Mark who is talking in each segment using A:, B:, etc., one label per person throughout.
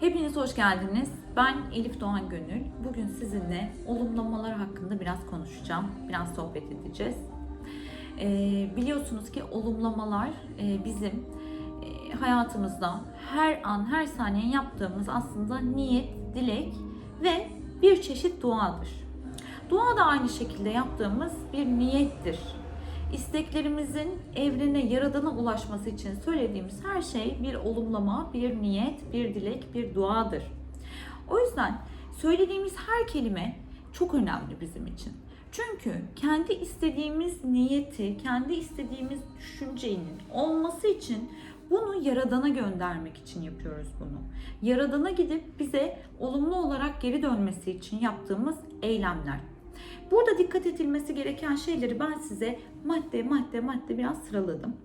A: Hepiniz hoş geldiniz. Ben Elif Doğan Gönül. Bugün sizinle olumlamalar hakkında biraz konuşacağım. Biraz sohbet edeceğiz. Ee, biliyorsunuz ki olumlamalar e, bizim e, hayatımızda her an, her saniye yaptığımız aslında niyet, dilek ve bir çeşit duadır. Dua da aynı şekilde yaptığımız bir niyettir. İsteklerimizin evrene, yaradana ulaşması için söylediğimiz her şey bir olumlama, bir niyet, bir dilek, bir duadır. O yüzden söylediğimiz her kelime çok önemli bizim için. Çünkü kendi istediğimiz niyeti, kendi istediğimiz düşüncenin olması için bunu yaradana göndermek için yapıyoruz bunu. Yaradana gidip bize olumlu olarak geri dönmesi için yaptığımız eylemler. Burada dikkat edilmesi gereken şeyleri ben size madde madde madde biraz sıraladım.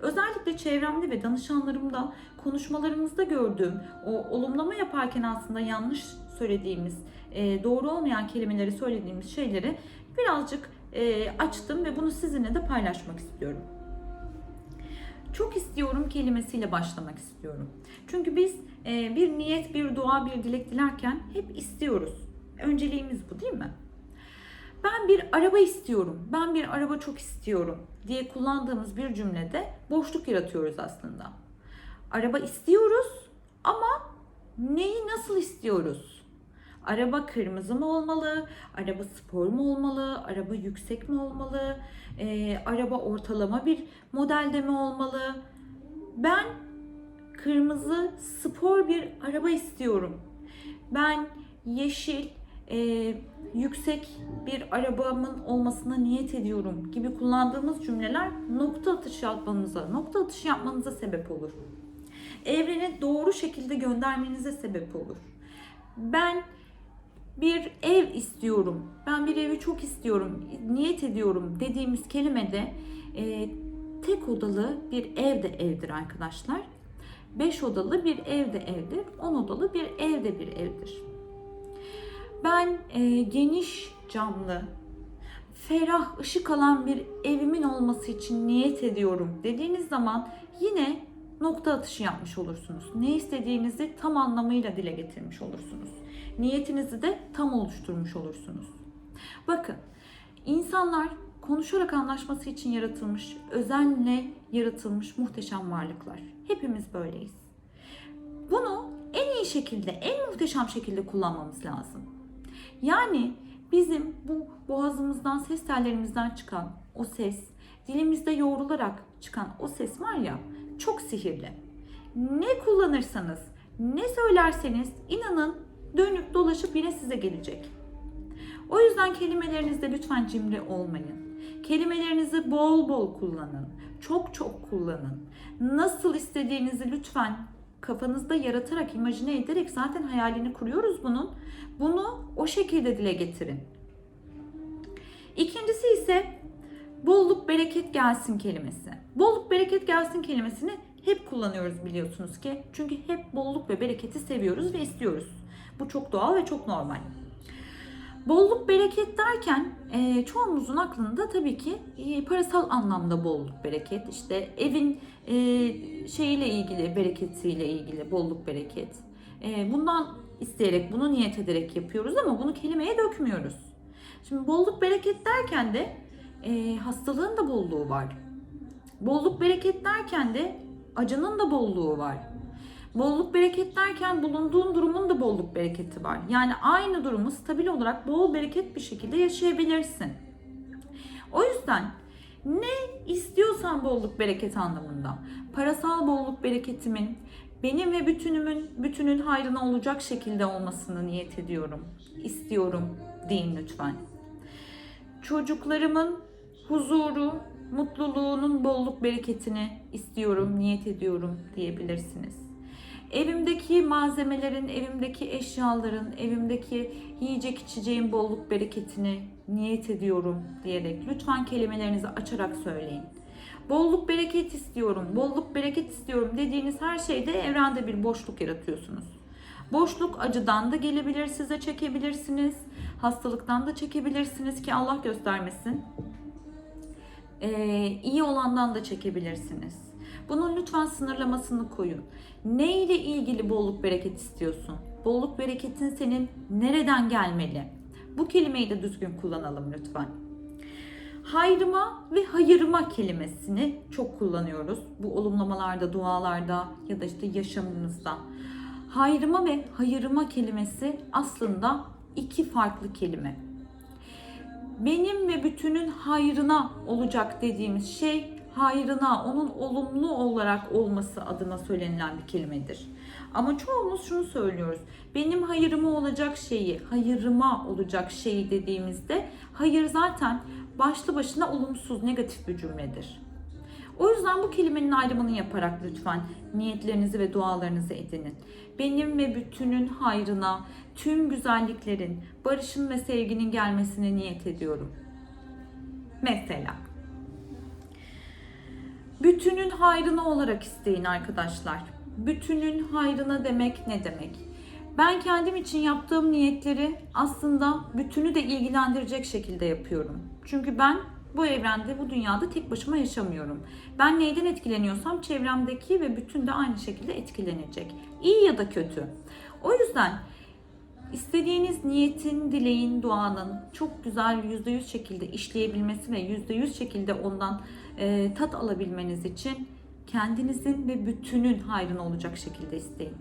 A: Özellikle çevremde ve danışanlarımda konuşmalarımızda gördüğüm o olumlama yaparken aslında yanlış söylediğimiz, e, doğru olmayan kelimeleri söylediğimiz şeyleri birazcık e, açtım ve bunu sizinle de paylaşmak istiyorum. Çok istiyorum kelimesiyle başlamak istiyorum. Çünkü biz e, bir niyet, bir dua, bir dilek dilerken hep istiyoruz. Önceliğimiz bu değil mi? Ben bir araba istiyorum, ben bir araba çok istiyorum diye kullandığımız bir cümlede boşluk yaratıyoruz aslında. Araba istiyoruz ama neyi nasıl istiyoruz? Araba kırmızı mı olmalı? Araba spor mu olmalı? Araba yüksek mi olmalı? Ee, araba ortalama bir modelde mi olmalı? Ben kırmızı spor bir araba istiyorum. Ben yeşil e, yüksek bir arabamın olmasına niyet ediyorum gibi kullandığımız cümleler nokta atışı yapmanıza, nokta atışı yapmanıza sebep olur. Evrene doğru şekilde göndermenize sebep olur. Ben bir ev istiyorum, ben bir evi çok istiyorum, niyet ediyorum dediğimiz kelimede e, tek odalı bir ev de evdir arkadaşlar. 5 odalı bir ev de evdir, 10 odalı bir ev de bir evdir. Ben e, geniş camlı, ferah, ışık alan bir evimin olması için niyet ediyorum dediğiniz zaman yine nokta atışı yapmış olursunuz. Ne istediğinizi tam anlamıyla dile getirmiş olursunuz. Niyetinizi de tam oluşturmuş olursunuz. Bakın, insanlar konuşarak anlaşması için yaratılmış, özenle yaratılmış muhteşem varlıklar. Hepimiz böyleyiz. Bunu en iyi şekilde, en muhteşem şekilde kullanmamız lazım. Yani bizim bu boğazımızdan, ses tellerimizden çıkan o ses, dilimizde yoğrularak çıkan o ses var ya çok sihirli. Ne kullanırsanız, ne söylerseniz inanın dönüp dolaşıp yine size gelecek. O yüzden kelimelerinizde lütfen cimri olmayın. Kelimelerinizi bol bol kullanın. Çok çok kullanın. Nasıl istediğinizi lütfen kafanızda yaratarak, imajine ederek zaten hayalini kuruyoruz bunun. Bunu o şekilde dile getirin. İkincisi ise bolluk bereket gelsin kelimesi. Bolluk bereket gelsin kelimesini hep kullanıyoruz biliyorsunuz ki. Çünkü hep bolluk ve bereketi seviyoruz ve istiyoruz. Bu çok doğal ve çok normal. Bolluk bereket derken e, çoğumuzun aklında tabii ki e, parasal anlamda bolluk bereket. İşte evin e, şeyiyle ilgili, bereketiyle ilgili bolluk bereket. E, bundan isteyerek, bunu niyet ederek yapıyoruz ama bunu kelimeye dökmüyoruz. Şimdi bolluk bereket derken de e, hastalığın da bolluğu var. Bolluk bereket derken de acının da bolluğu var. Bolluk bereket derken bulunduğun durumun da bolluk bereketi var. Yani aynı durumu stabil olarak bol bereket bir şekilde yaşayabilirsin. O yüzden ne istiyorsan bolluk bereket anlamında. Parasal bolluk bereketimin benim ve bütünümün bütünün hayrına olacak şekilde olmasını niyet ediyorum. İstiyorum deyin lütfen. Çocuklarımın huzuru, mutluluğunun bolluk bereketini istiyorum, niyet ediyorum diyebilirsiniz. Evimdeki malzemelerin, evimdeki eşyaların, evimdeki yiyecek içeceğin bolluk bereketini niyet ediyorum diyerek lütfen kelimelerinizi açarak söyleyin. Bolluk bereket istiyorum, bolluk bereket istiyorum dediğiniz her şeyde evrende bir boşluk yaratıyorsunuz. Boşluk acıdan da gelebilir, size çekebilirsiniz. Hastalıktan da çekebilirsiniz ki Allah göstermesin. Ee, iyi olandan da çekebilirsiniz. Bunun lütfen sınırlamasını koyun. Ne ile ilgili bolluk bereket istiyorsun? Bolluk bereketin senin nereden gelmeli? Bu kelimeyi de düzgün kullanalım lütfen. Hayrıma ve hayırıma kelimesini çok kullanıyoruz. Bu olumlamalarda, dualarda ya da işte yaşamımızda. Hayrıma ve hayırıma kelimesi aslında iki farklı kelime. Benim ve bütünün hayrına olacak dediğimiz şey hayrına, onun olumlu olarak olması adına söylenilen bir kelimedir. Ama çoğumuz şunu söylüyoruz. Benim hayırıma olacak şeyi, hayırıma olacak şeyi dediğimizde hayır zaten başlı başına olumsuz, negatif bir cümledir. O yüzden bu kelimenin ayrımını yaparak lütfen niyetlerinizi ve dualarınızı edinin. Benim ve bütünün hayrına, tüm güzelliklerin, barışın ve sevginin gelmesine niyet ediyorum. Mesela bütünün hayrına olarak isteyin arkadaşlar. Bütünün hayrına demek ne demek? Ben kendim için yaptığım niyetleri aslında bütünü de ilgilendirecek şekilde yapıyorum. Çünkü ben bu evrende, bu dünyada tek başıma yaşamıyorum. Ben neyden etkileniyorsam çevremdeki ve bütün de aynı şekilde etkilenecek. İyi ya da kötü. O yüzden istediğiniz niyetin, dileğin, duanın çok güzel %100 şekilde işleyebilmesi ve %100 şekilde ondan e, tat alabilmeniz için kendinizin ve bütünün hayrına olacak şekilde isteyin.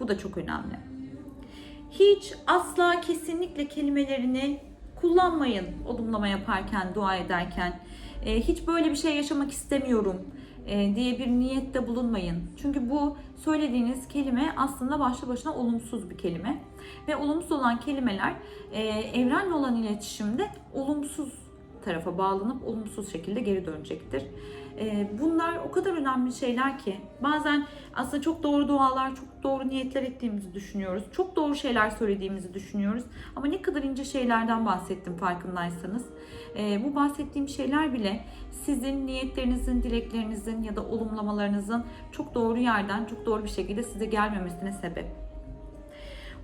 A: Bu da çok önemli. Hiç asla kesinlikle kelimelerini kullanmayın olumlama yaparken, dua ederken. E, hiç böyle bir şey yaşamak istemiyorum diye bir niyette bulunmayın. Çünkü bu söylediğiniz kelime aslında başlı başına olumsuz bir kelime. Ve olumsuz olan kelimeler e, evrenle olan iletişimde olumsuz tarafa bağlanıp olumsuz şekilde geri dönecektir. Ee, Bunlar o kadar önemli şeyler ki bazen aslında çok doğru dualar, çok doğru niyetler ettiğimizi düşünüyoruz. Çok doğru şeyler söylediğimizi düşünüyoruz. Ama ne kadar ince şeylerden bahsettim farkındaysanız. Ee, Bu bahsettiğim şeyler bile sizin niyetlerinizin, dileklerinizin ya da olumlamalarınızın çok doğru yerden, çok doğru bir şekilde size gelmemesine sebep.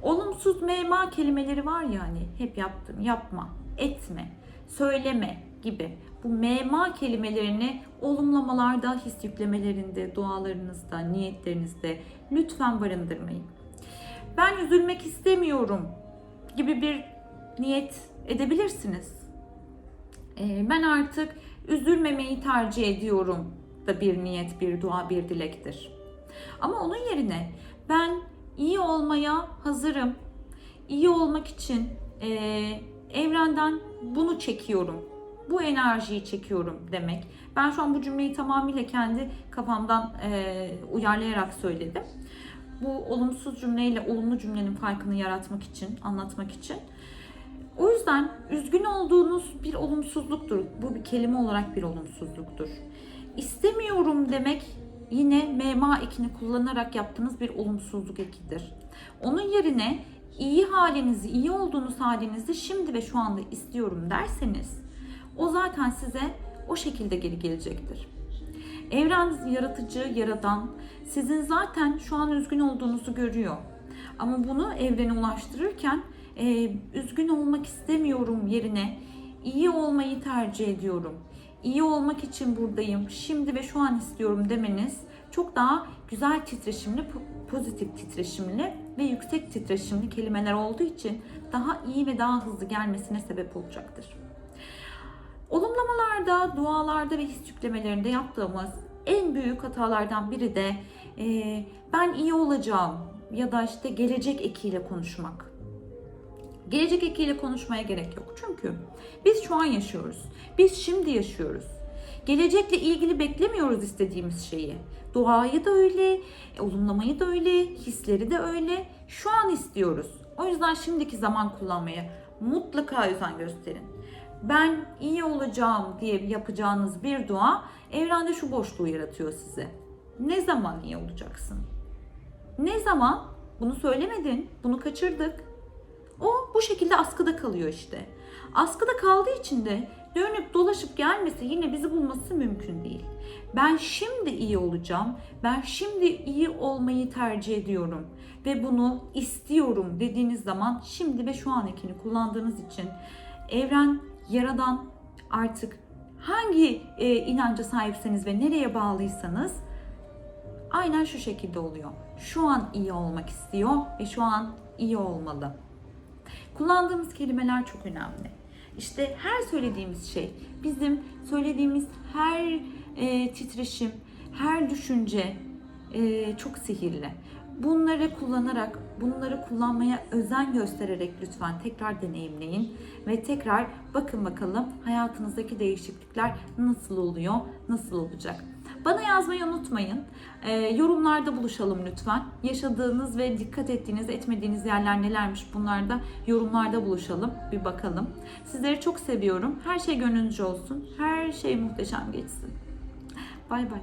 A: Olumsuz mema kelimeleri var ya hani hep yaptım, yapma, etme, söyleme gibi bu mema kelimelerini olumlamalarda, his yüklemelerinde, dualarınızda, niyetlerinizde lütfen barındırmayın. Ben üzülmek istemiyorum gibi bir niyet edebilirsiniz. Ee, Ben artık üzülmemeyi tercih ediyorum da bir niyet, bir dua, bir dilektir. Ama onun yerine ben iyi olmaya hazırım. İyi olmak için eee, evrenden bunu çekiyorum. Bu enerjiyi çekiyorum demek. Ben şu an bu cümleyi tamamıyla kendi kafamdan eee, uyarlayarak söyledim. Bu olumsuz cümleyle olumlu cümlenin farkını yaratmak için, anlatmak için. O yüzden üzgün olduğunuz bir olumsuzluktur. Bu bir kelime olarak bir olumsuzluktur. İstemiyorum demek yine mema ekini kullanarak yaptığınız bir olumsuzluk ekidir. Onun yerine iyi halinizi, iyi olduğunuz halinizi şimdi ve şu anda istiyorum derseniz o zaten size o şekilde geri gelecektir. Evren yaratıcı, yaradan sizin zaten şu an üzgün olduğunuzu görüyor. Ama bunu evrene ulaştırırken e, üzgün olmak istemiyorum yerine iyi olmayı tercih ediyorum. İyi olmak için buradayım. Şimdi ve şu an istiyorum demeniz çok daha güzel titreşimli, po- pozitif titreşimli ve yüksek titreşimli kelimeler olduğu için daha iyi ve daha hızlı gelmesine sebep olacaktır. Olumlamalarda, dualarda ve his yüklemelerinde yaptığımız en büyük hatalardan biri de e, ben iyi olacağım ya da işte gelecek ekiyle konuşmak. Gelecek ekiyle konuşmaya gerek yok. Çünkü biz şu an yaşıyoruz. Biz şimdi yaşıyoruz. Gelecekle ilgili beklemiyoruz istediğimiz şeyi. Duayı da öyle, olumlamayı da öyle, hisleri de öyle. Şu an istiyoruz. O yüzden şimdiki zaman kullanmaya mutlaka özen gösterin. Ben iyi olacağım diye yapacağınız bir dua evrende şu boşluğu yaratıyor size. Ne zaman iyi olacaksın? Ne zaman? Bunu söylemedin, bunu kaçırdık. O bu şekilde askıda kalıyor işte. Askıda kaldığı için de dönüp dolaşıp gelmesi yine bizi bulması mümkün değil. Ben şimdi iyi olacağım. Ben şimdi iyi olmayı tercih ediyorum ve bunu istiyorum dediğiniz zaman şimdi ve şu an ekini kullandığınız için evren yaradan artık hangi e, inanca sahipseniz ve nereye bağlıysanız aynen şu şekilde oluyor. Şu an iyi olmak istiyor ve şu an iyi olmalı. Kullandığımız kelimeler çok önemli. İşte her söylediğimiz şey, bizim söylediğimiz her e, titreşim, her düşünce e, çok sihirli. Bunları kullanarak, bunları kullanmaya özen göstererek lütfen tekrar deneyimleyin ve tekrar bakın bakalım hayatınızdaki değişiklikler nasıl oluyor, nasıl olacak. Bana yazmayı unutmayın. Ee, yorumlarda buluşalım lütfen. Yaşadığınız ve dikkat ettiğiniz, etmediğiniz yerler nelermiş bunlarda yorumlarda buluşalım. Bir bakalım. Sizleri çok seviyorum. Her şey gönlünüzce olsun. Her şey muhteşem geçsin. Bay bay.